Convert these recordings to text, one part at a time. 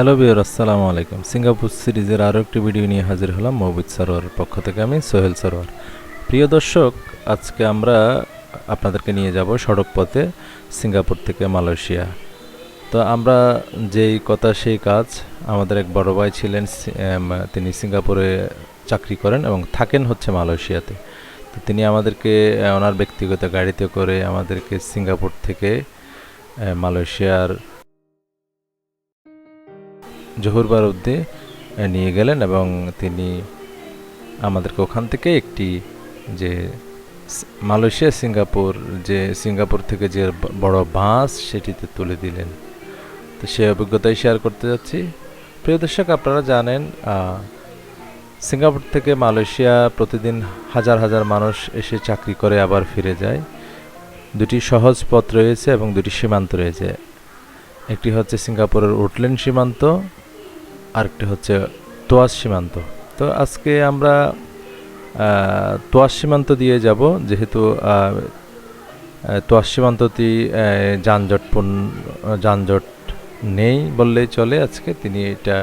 Hello বিয়র আসসালামু আলাইকুম। Singapore সিরিজের আরও একটি ভিডিও নিয়ে হাজির হলাম মৌবিদ সরোয়ারের পক্ষ থেকে আমি সোহেল সরোয়ার। প্রিয় দর্শক, আজকে আমরা আপনাদেরকে নিয়ে যাব সড়ক পথে সিঙ্গাপুর থেকে মালয়েশিয়া। তো আমরা যেই কথা সেই কাজ, আমাদের এক বড় ভাই ছিলেন তিনি সিঙ্গাপুরে চাকরি করেন এবং থাকেন হচ্ছে মালয়েশিয়াতে। তো তিনি আমাদেরকে ওনার ব্যক্তিগত গাড়িতে করে আমাদেরকে সিঙ্গাপুর থেকে মালয়েশিয়ার জহুর বারুদ্দে নিয়ে গেলেন এবং তিনি আমাদেরকে ওখান থেকে একটি যে মালয়েশিয়া, সিঙ্গাপুর, যে সিঙ্গাপুর থেকে যে বড় বাস সেটিতে তুলে দিলেন। তো সেই অভিজ্ঞতাই শেয়ার করতে যাচ্ছি। প্রিয় দর্শক, আপনারা জানেন সিঙ্গাপুর থেকে মালয়েশিয়া প্রতিদিন হাজার হাজার মানুষ এসে চাকরি করে আবার ফিরে যায়। দুটি সহজ পথ রয়েছে এবং দুটি সীমান্ত রয়েছে। একটি হচ্ছে সিঙ্গাপুরের উটল্যান্ড সীমান্ত আরেকটি হচ্ছে তোয়াস সীমান্ত। তো আজকে আমরা তোয়াস সীমান্ত দিয়ে যাব, যেহেতু তোয়াস সীমান্তটি যানজটপূর্ণ, যানজট নেই বললেই চলে আজকে। তিনি এটা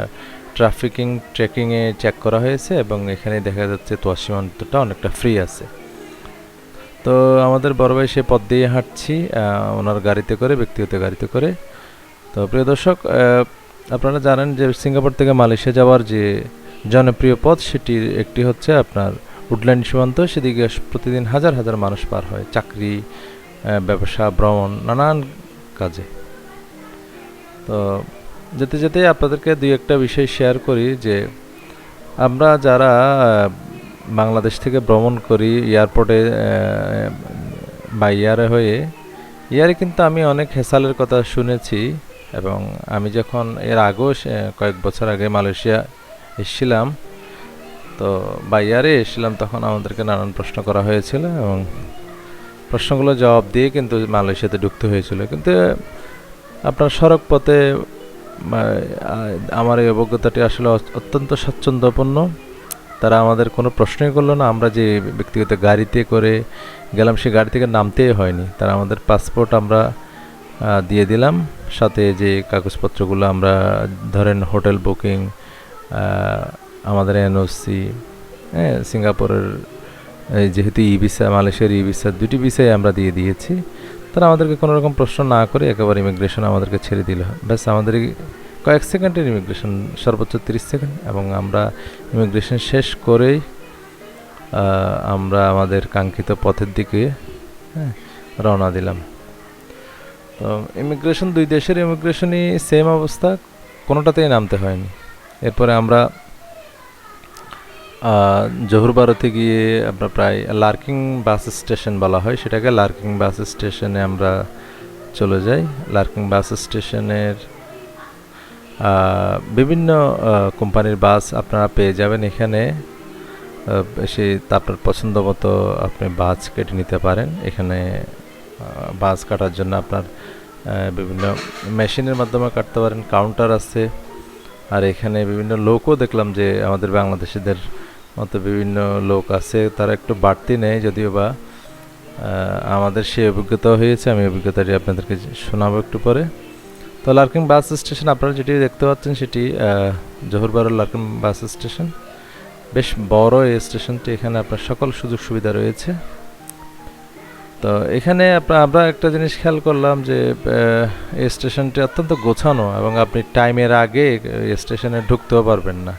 ট্রাফিকিং ট্রেকিংয়ে চেক করা হয়েছে এবং এখানে দেখা যাচ্ছে তোয়াস সীমান্তটা অনেকটা ফ্রি আছে। তো আমাদের বড় ভাই সে পথ দিয়ে হাঁটছি ওনার গাড়িতে করে, ব্যক্তিগত গাড়িতে করে। তো প্রিয় দর্শক আপনারা জানেন যে সিঙ্গাপুর থেকে মালয়েশিয়া যাওয়ার যে জনপ্রিয় পথ সেটির একটি হচ্ছে আপনার উডল্যান্ড সীমান্ত। সেদিকে প্রতিদিন হাজার হাজার মানুষ পার হয় চাকরি ব্যবসা, ভ্রমণ, নানান কাজে। তো যেতে যেতে আপনাদেরকে দুই একটা বিষয় শেয়ার করি যে আমরা যারা বাংলাদেশ থেকে ভ্রমণ করি এয়ারপোর্টে বা ইয়ারে হয়ে, ইয়ারে কিন্তু আমি অনেক হেসালের কথা শুনেছি। এবং আমি যখন এর আগেও কয়েক বছর আগে মালয়েশিয়া এসেছিলাম, তো বাইয়ারে এসেছিলাম, তখন আমাদেরকে নানান প্রশ্ন করা হয়েছিল এবং প্রশ্নগুলো জবাব দিয়ে কিন্তু মালয়েশিয়াতে ঢুকতে হয়েছিল। কিন্তু আপনার সড়ক পথে আমার এই অভিজ্ঞতাটি আসলে অত্যন্ত স্বাচ্ছন্দ্যপূর্ণ। তারা আমাদের কোনো প্রশ্নই করল না। আমরা যে ব্যক্তিগত গাড়িতে করে গেলাম, সে গাড়ি থেকে নামতেই হয়নি। তারা আমাদের পাসপোর্ট আমরা দিয়ে দিলাম। সাথে যে কাগজপত্রগুলো আমরা, ধরেন হোটেল বুকিং আমাদের এনওসি হ্যাঁ সিঙ্গাপুরের যেহেতু ই ভিসা, মালয়েশিয়ার ই ভিসা, দুটি ভিসাই আমরা দিয়ে দিয়েছি। তারা আমাদেরকে কোনো রকম প্রশ্ন না করে একেবারে ইমিগ্রেশন আমাদেরকে ছেড়ে দিল। ব্যাস, আমাদের কয়েক সেকেন্ডের ইমিগ্রেশন সর্বোচ্চ তিরিশ সেকেন্ড, এবং আমরা ইমিগ্রেশন শেষ করেই আমরা আমাদের কাঙ্ক্ষিত পথের দিকে হ্যাঁ রওনা দিলাম। তো ইমিগ্রেশন দুই দেশের ইমিগ্রেশনই সেম অবস্থা, কোনোটাতেই নামতে হয়নি। এরপরে আমরা জহুর গিয়ে আমরা প্রায় লার্কিং বাস স্টেশন বলা হয়, সেটাকে লার্কিং বাস স্টেশনে আমরা চলে যাই। লার্কিং বাস স্টেশনের বিভিন্ন কোম্পানির বাস আপনারা পেয়ে যাবেন এখানে। সে আপনার পছন্দ মতো আপনি বাস কেটে নিতে পারেন। এখানে বাস কাটার জন্য আপনার বিভিন্ন মেশিনের মাধ্যমে কাটতে পারেন কাউন্টার আছে। আর এখানে বিভিন্ন লোকও দেখলাম যে আমাদের বাংলাদেশিদের মতো বিভিন্ন লোক আছে তারা একটু বাড়তি নেয় যদিও বা আমাদের সেই অভিজ্ঞতা হয়েছে আমি অভিজ্ঞতাটি আপনাদেরকে শোনাবো একটু পরে। তো লার্কিং বাস স্টেশন আপনারা যেটি দেখতে পাচ্ছেন সেটি আহ, জহুরবারুর লার্কিং বাস স্টেশন। বেশ বড় এই স্টেশনটি এখানে আপনার সকল সুযোগ সুবিধা রয়েছে। তো এখানে আমরা একটা জিনিস খেয়াল করলাম যে স্টেশনটি অত্যন্ত গোছানো এবং আপনি টাইমের আগে স্টেশনে ঢুকতেও পারবেন না।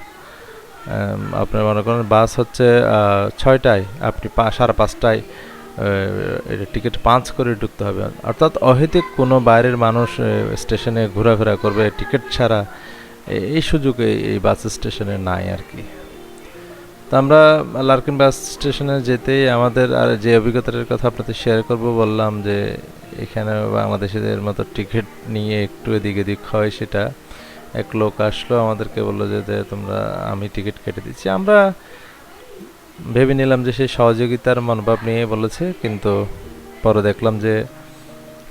আপনার মনে করেন বাস হচ্ছে ছয়টায়, আপনি সাড়ে পাঁচটায় টিকিট পাঁচ করে ঢুকতে হবে। অর্থাৎ অহেতুক কোনো বাইরের মানুষ স্টেশনে ঘোরাফেরা করবে, টিকিট ছাড়া এই সুযোগ এই বাস স্টেশনে নাই আর কি। তো আমরা লার্কিন বাস স্টেশনে যেতেই আমাদের আর যে অভিজ্ঞতার কথা আপনাদের শেয়ার করব, বললাম যে এখানে বাংলাদেশিদের মতো টিকিট নিয়ে একটু এদিক এদিক হয় সেটা। এক লোক আসলো, আমাদেরকে বলল যে তোমরা, আমি টিকিট কেটে দিচ্ছি। আমরা ভেবে নিলাম যে সেই সহযোগিতার মনোভাব নিয়ে বলেছে, কিন্তু পরে দেখলাম যে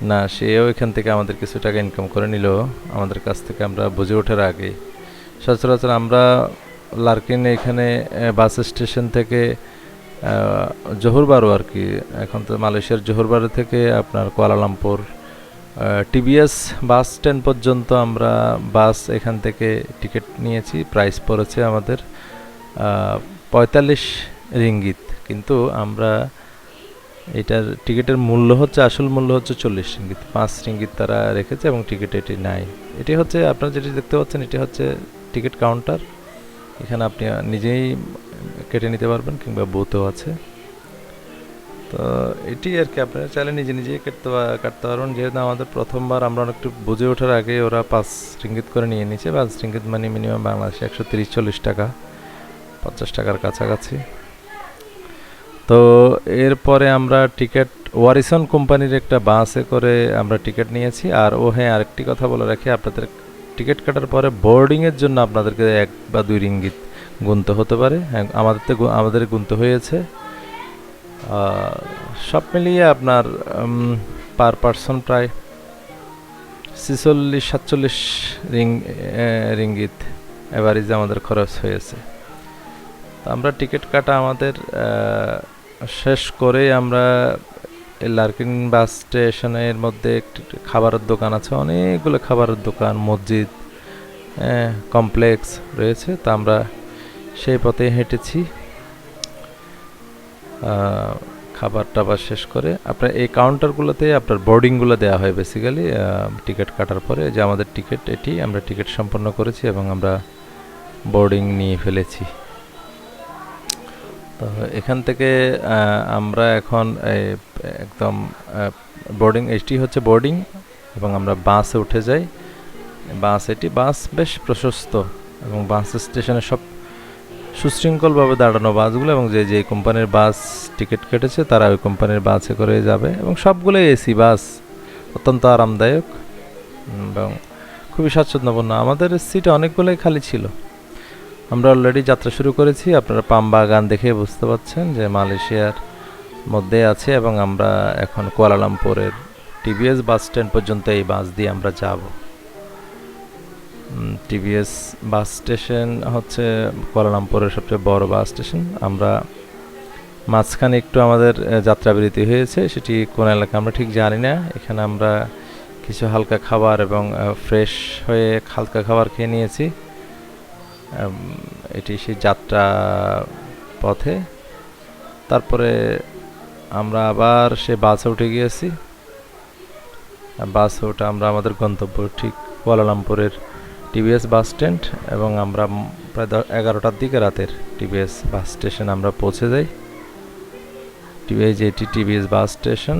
না, সেও এখান থেকে আমাদের কিছু টাকা ইনকাম করে নিল। আমাদের কাছ থেকে আমরা বুঝে ওঠার আগে সচরাচর আমরা লার্কিন এখানে বাস স্টেশন থেকে জহুরবারু আর কি, এখন তো মালয়েশিয়ার জহুরবারু থেকে আপনার কুয়ালালামপুর টিবিএস বাস স্ট্যান্ড পর্যন্ত আমরা বাস এখান থেকে টিকিট নিয়েছি, প্রাইস পড়েছে আমাদের পঁয়তাল্লিশ রিঙ্গিত, কিন্তু আমরা এটার টিকিটের মূল্য হচ্ছে, আসল মূল্য হচ্ছে চল্লিশ রিঙ্গিত, পাঁচ রিঙ্গিত তারা রেখেছে এবং টিকিট এটি নাই। এটি হচ্ছে, আপনারা যেটি দেখতে পাচ্ছেন, এটি হচ্ছে টিকিট কাউন্টার। এখানে আপনি নিজেই কেটে নিতে পারবেন কিংবা বুথও আছে। তো এটি আর কি, আপনারা চাইলে নিজে নিজেই কাটতে কাটতে পারবেন। যেহেতু আমাদের প্রথমবার, আমরা অনেকটু বুঝে ওঠার আগে ওরা পাঁচ রিঙ্গিত করে নিয়ে নিয়েছে। পাঁচ রিঙ্গিত মানে মিনিমাম বাংলাদেশে একশো তিরিশ, চল্লিশ টাকা, পঞ্চাশ টাকার কাছাকাছি। তো এরপরে আমরা টিকিট, ওয়ারিসন কোম্পানির একটা বাসে করে আমরা টিকিট নিয়েছি। আর ও হ্যাঁ আরেকটি কথা বলে রাখি, আপনাদের টিকিট কাটার পরে বোর্ডিংয়ের জন্য আপনাদেরকে এক বা দুই রিঙ্গিত গুনতে হতে পারে। হ্যাঁ আমাদের তো আমাদের গুনতে হয়েছে। সব মিলিয়ে আপনার পার পার্সন প্রায় ছিচল্লিশ, সাতচল্লিশ রিং রিঙ্গিত অ্যাভারেজ আমাদের খরচ হয়েছে। আমরা টিকিট কাটা আমাদের শেষ করে আমরা লার্কিন বাস স্টেশনের মধ্যে একটি খাবারের দোকান আছে, অনেকগুলো খাবারের দোকান, মসজিদ কমপ্লেক্স রয়েছে, তা আমরা সেই পথে হেঁটেছি। খাবার টাবার শেষ করে আপনার এই কাউন্টারগুলোতে আপনার বোর্ডিংগুলো দেওয়া হয় বেসিক্যালি টিকিট কাটার পরে যে আমাদের টিকিট এটি আমরা টিকিট সম্পন্ন করেছি এবং আমরা বোর্ডিং নিয়ে ফেলেছি। তো এখান থেকে আমরা এখন একদম বোর্ডিং এটি হচ্ছে বোর্ডিং এবং আমরা বাসে উঠে যাই। বাস এটি বাস বেশ প্রশস্ত, এবং বাস স্টেশনে সব সুশৃঙ্খলভাবে দাঁড়ানো বাসগুলো এবং যে যে কোম্পানির বাস টিকিট কেটেছে, তারা ওই কোম্পানির বাসে করে যাবে, এবং সবগুলোই এসি বাস অত্যন্ত আরামদায়ক, এবং খুবই স্বাচ্ছন্দ্যপূর্ণ। আমাদের সিট অনেকগুলোই খালি ছিল। আমরা অলরেডি যাত্রা শুরু করেছি। আপনারা পাম বাগান দেখে বুঝতে পারছেন যে মালয়েশিয়ার মধ্যে আছে এবং আমরা এখন কুয়ালালামপুরের টিভিএস বাস স্ট্যান্ড পর্যন্ত এই বাস দিয়ে আমরা যাব। টিভিএস বাস স্টেশন হচ্ছে কুয়ালালামপুরের সবচেয়ে বড় বাস স্টেশন। আমরা মাঝখানে একটু আমাদের যাত্রাবিরতি হয়েছে, সেটি কোন এলাকা আমরা ঠিক জানি না। এখানে আমরা কিছু হালকা খাবার এবং ফ্রেশ হয়ে হালকা খাবার খেয়ে নিয়েছি। এটি সেই যাত্রা পথে। তারপরে আমরা আবার সে বাসে উঠে গিয়েছি। বাসে উঠে আমরা আমাদের গন্তব্য ঠিক কুয়ালালামপুরের টিভিএস বাস স্ট্যান্ড এবং আমরা প্রায় এগারোটার দিকে রাতের টিভিএস বাস স্টেশন আমরা পৌঁছে যাই। টিভিএস যেটি টিভিএস বাস স্টেশন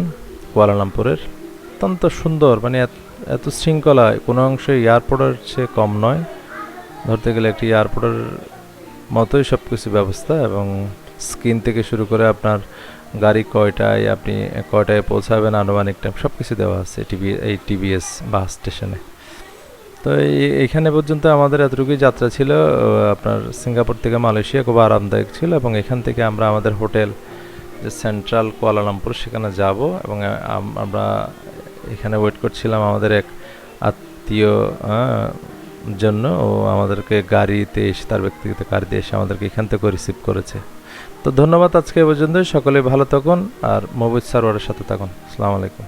কুয়ালালামপুরের। অত্যন্ত সুন্দর মানে এত শৃঙ্খলা কোনো অংশে এয়ারপোর্টের চেয়ে কম নয়। ধরতে গেলে একটি এয়ারপোর্টের মতোই সব কিছু ব্যবস্থা এবং স্ক্রিন থেকে শুরু করে আপনার গাড়ি কয়টায় আপনি কয়টায় পৌঁছাবেন, আনুমানিক টাইম সব কিছু দেওয়া আছে টিভি এই টিভিএস বাস স্টেশনে তো এইখানে পর্যন্ত আমাদের এতটুকুই যাত্রা ছিল আপনার সিঙ্গাপুর থেকে মালয়েশিয়া খুব আরামদায়ক ছিল এবং এখান থেকে আমরা আমাদের হোটেল যে সেন্ট্রাল কুয়ালালামপুর সেখানে যাব এবং আমরা এখানে ওয়েট করছিলাম আমাদের এক আত্মীয় জন্য ও আমাদেরকে গাড়িতে এসে, তার ব্যক্তিগত গাড়িতে এসে আমাদেরকে এখান থেকে রিসিভ করেছে। তো ধন্যবাদ আজকে এ পর্যন্ত সকলে ভালো থাকুন আর মোবিজ সার্ভারের সাথে থাকুন। আসসালামু আলাইকুম।